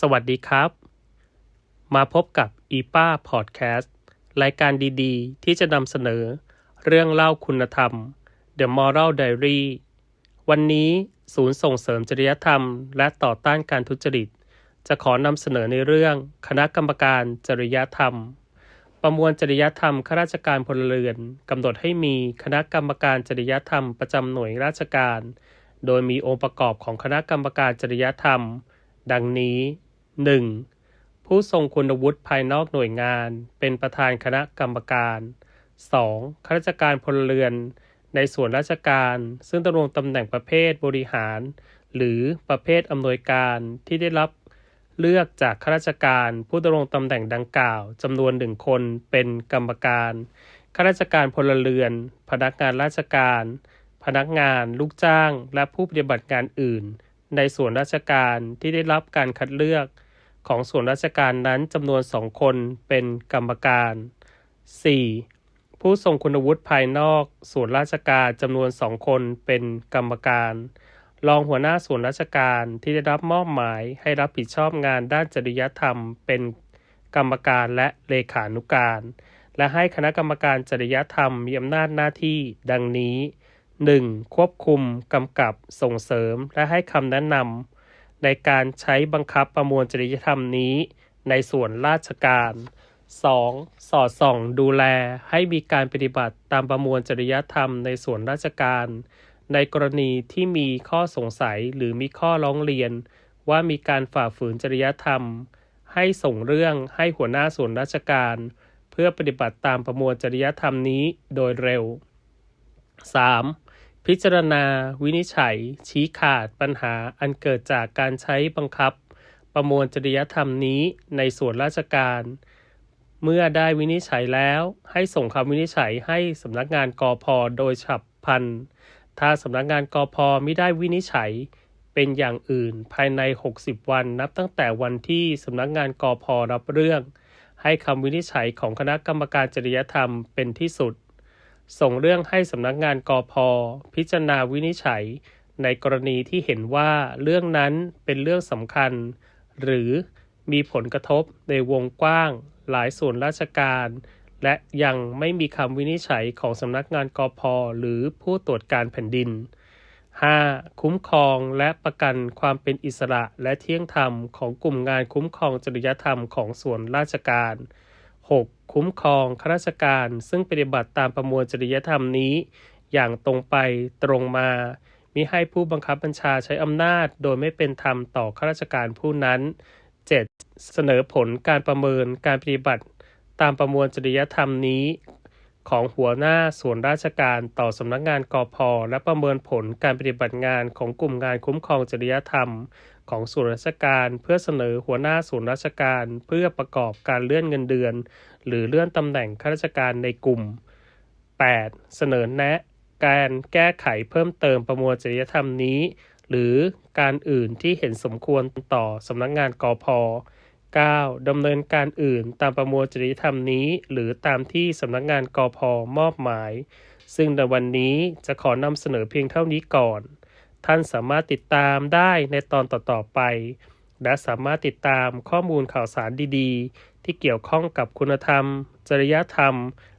สวัสดีครับ มาพบกับ e p a Podcast รายการดีๆ ที่จะนำเสนอ เรื่องเล่าคุณธรรม The Moral Diary วันนี้ศูนย์ส่งเสริมจริยธรรม และต่อต้านการทุจริต จะขอนำเสนอในเรื่องคณะกรรมการจริยธรรม ประมวลจริยธรรมข้าราชการพลเรือนกำหนดให้มีคณะกรรมการจริยธรรมประจำหน่วยราชการ โดยมีองค์ประกอบของคณะกรรมการจริยธรรม ดังนี้ 1. ผู้ทรงคุณวุฒิภายนอกหน่วยงาน เป็นประธานคณะกรรมการ 2. ข้าราชการพลเรือน ในส่วนราชการ ซึ่งดำรงตำแหน่งประเภทบริหาร หรือประเภทอำนวยการที่ได้รับเลือกจากข้าราชการผู้ดำรงตำแหน่งดังกล่าวจำนวนหนึ่งคนเป็นกรรมการข้าราชการพลเรือน พนักงานราชการ พนักงาน ลูกจ้าง และผู้ปฏิบัติงานอื่น ในส่วนราชการที่ได้รับการคัดเลือกของส่วนราชการนั้นจำนวนสองคนเป็นกรรมการ 4. ผู้ทรงคุณวุฒิภายนอกส่วนราชการจำนวนสองคนเป็นกรรมการ รองหัวหน้าส่วนราชการที่ได้รับมอบหมายให้รับผิดชอบงานด้านจริยธรรม เป็นกรรมการและเลขานุการ และให้คณะกรรมการจริยธรรมมีอำนาจหน้าที่ดังนี้ 1. ควบคุม กำกับ ส่งเสริม และให้คำแนะนำในการใช้บังคับประมวลจริยธรรมนี้ในส่วนราชการ 2. สอดส่องดูแลให้มีการปฏิบัติตามประมวลจริยธรรมในส่วนราชการ ในกรณีที่มีข้อสงสัยหรือมีข้อร้องเรียน ว่ามีการฝ่าฝืนจริยธรรม ให้ส่งเรื่องให้หัวหน้าส่วนราชการ เพื่อปฏิบัติตามประมวลจริยธรรมนี้โดยเร็ว 3. พิจารณา วินิจฉัย ชี้ขาดปัญหาอันเกิดจากการใช้บังคับ ประมวลจริยธรรมนี้ในส่วนราชการ เมื่อได้วินิจฉัยแล้วให้ส่งคำวินิจฉัยให้สำนักงานกอพโดยฉับพลัน ถ้าสำนักงานกอพไม่ได้วินิจฉัยเป็นอย่างอื่นภายใน 60 วันนับตั้งแต่วันที่สำนักงานกอพรับเรื่อง ให้คำวินิจฉัยของคณะกรรมการจริยธรรมเป็นที่สุด ส่งเรื่องให้สำนักงานกอพพิจารณาวินิจฉัย ในกรณีที่เห็นว่าเรื่องนั้นเป็นเรื่องสำคัญ หรือมีผลกระทบในวงกว้าง หลายส่วนราชการ และยังไม่มีคำวินิจฉัยของสำนักงานกอพหรือผู้ตรวจการแผ่นดิน 5. คุ้มครองและประกันความเป็นอิสระและเที่ยงธรรมของกลุ่มงานคุ้มครองจริยธรรมของส่วนราชการ 6. คุ้มครองข้าราชการซึ่งปฏิบัติตามประมวลจริยธรรมนี้ อย่างตรงไปตรงมา มิให้ผู้บังคับบัญชาใช้อำนาจโดยไม่เป็นธรรมต่อข้าราชการผู้นั้น 7. เสนอผลการประเมินการปฏิบัติ ตามประมวลจริยธรรมนี้ ของหัวหน้าส่วนราชการต่อสำนักงานกอพและประเมินผลการปฏิบัติงานของกลุ่มงานคุ้มครองจริยธรรม ของส่วนราชการเพื่อเสนอหัวหน้าส่วนราชการ เพื่อประกอบการเลื่อนเงินเดือน หรือเลื่อนตำแหน่งข้าราชการในกลุ่ม 8. เสนอแนะ การแก้ไขเพิ่มเติมประมวลจริยธรรมนี้ หรือการอื่นที่เห็นสมควรต่อสำนักงานกอพ 9. ดำเนินการอื่นตามประมวลจริยธรรมนี้ หรือตามที่สำนักงานกอพมอบหมาย ซึ่งในวันนี้จะขอนำเสนอเพียงเท่านี้ก่อน ท่านสามารถติดตามได้ในตอนต่อๆไป และสามารถติดตามข้อมูลข่าวสารดีๆ ที่เกี่ยวข้องกับคุณธรรม จริยธรรม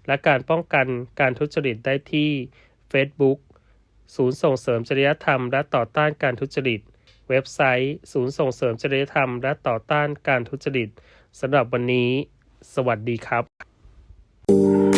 และการป้องกันการทุจริตได้ที่ Facebook ศูนย์ส่งเสริมจริยธรรมและต่อต้านการทุจริต เว็บไซต์ ศูนย์ส่งเสริมจริยธรรม และต่อต้านการทุจริตสำหรับวันนี้ สวัสดีครับ